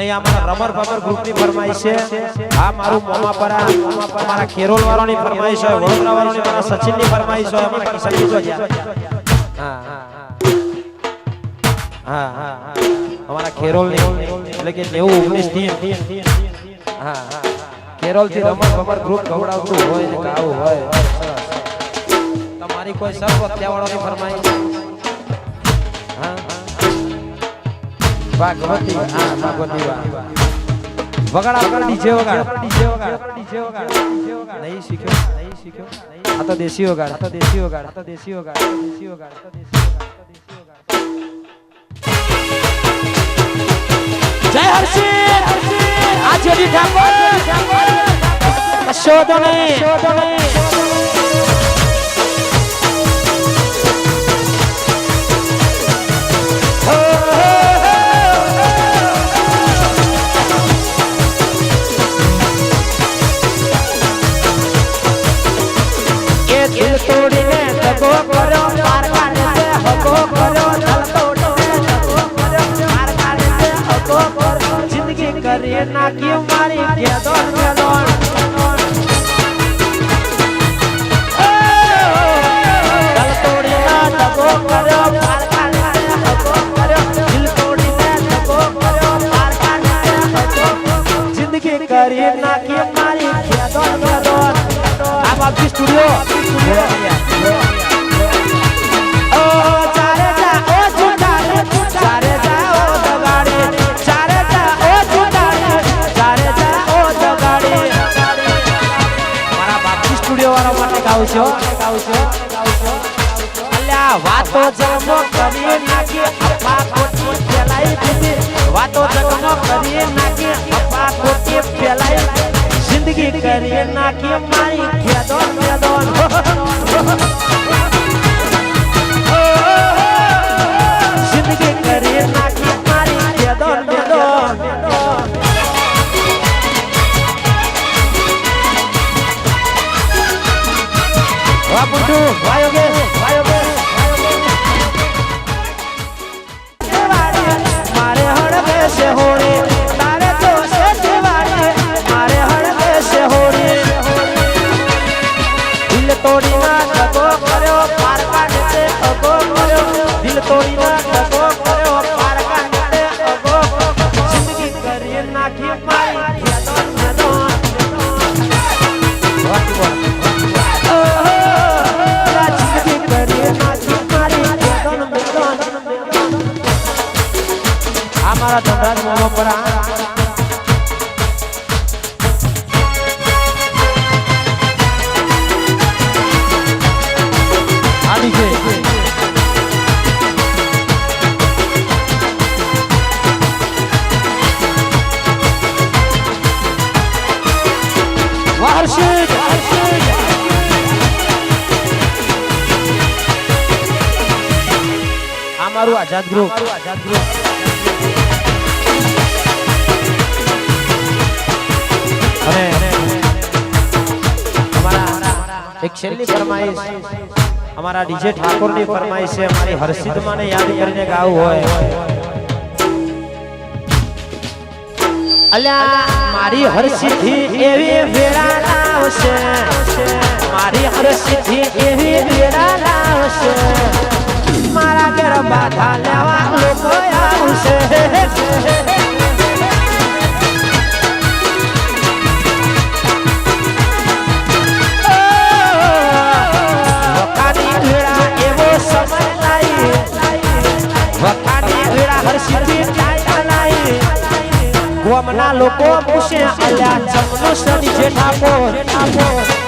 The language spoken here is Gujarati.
અને અમારા રમર ભમર ગ્રુપની ફરમાઈશ છે. આ મારું મોમાપરા અમારા કેરોલ વાળાની ફરમાઈશ હોય વડોદરા વાળાની મારા સચિનની ફરમાઈશ હોય અમારા કિશનની જો હા હા હા હા. હા અમારા કેરોલની, એટલે કે નેવું, ઓગણીસથી હા હા કેરોલથી રમર ભમર ગ્રુપ ગવડાવતું હોય ને ગાવું હોય તમારી કોઈ સર્વ અત્યાવાળાની ફરમાઈશ હા? ભાગવતી આ ભાગવતી વા વગાડ વગાડ ડીજે વગાડ. ડીજે વગાડ ડીજે વગાડ નહીં શીખ્યો નહીં શીખ્યો. આ તો દેશી વગાડ આ તો દેશી વગાડ આ તો દેશી વગાડ દેશી વગાડ તો દેશી વગાડ જય હર્ષિત આ જોડી ઠાકોર શોધો નહીં શોધો નહીં દિલ તોડીને દગો કર્યો માર કાઢે છે હગો કર્યો દિલ તોડીને દગો કર્યો માર કાઢે છે હગો કર્યો જિંદગી કરી નાખી મારી કેદોન કેદોન દિલ તોડીને દગો કર્યો માર કાઢે છે હગો કર્યો દિલ તોડીને દગો કર્યો માર કાઢે છે હગો જિંદગી કરી નાખી મારી કેદોન કેદોન આ બાપજી સ્ટુડિયો ઓ માટે ગાઉં છો. વાતો જગમો કરી નાખી અપા ખોટી ફેલાઈ ફેલાઈ જિંદગી કરી નાખી મારી. ખેદોન ખેદોન પર આ આડી છે વાહર્ષિત આ મારું આઝાદ ગ્રુપ આઝાદ ગ્રુપ. અને અમારા, એક છેલ્લી ફરમાઈશ. અમારા ડીજે ઠાકોરની ફરમાઈશ છે, અમારી હર્ષિત માને યાદ કરીને ગાવું હોય. અલ્યા, મારી હર્ષિથી એવી વેળા લાવશે મારી હર્ષિથી એવી વેળા લાવશે મારા ઘર બાધા લેવા લોકો પૂછે અલ્યા જમનો સની જે ઠાકોર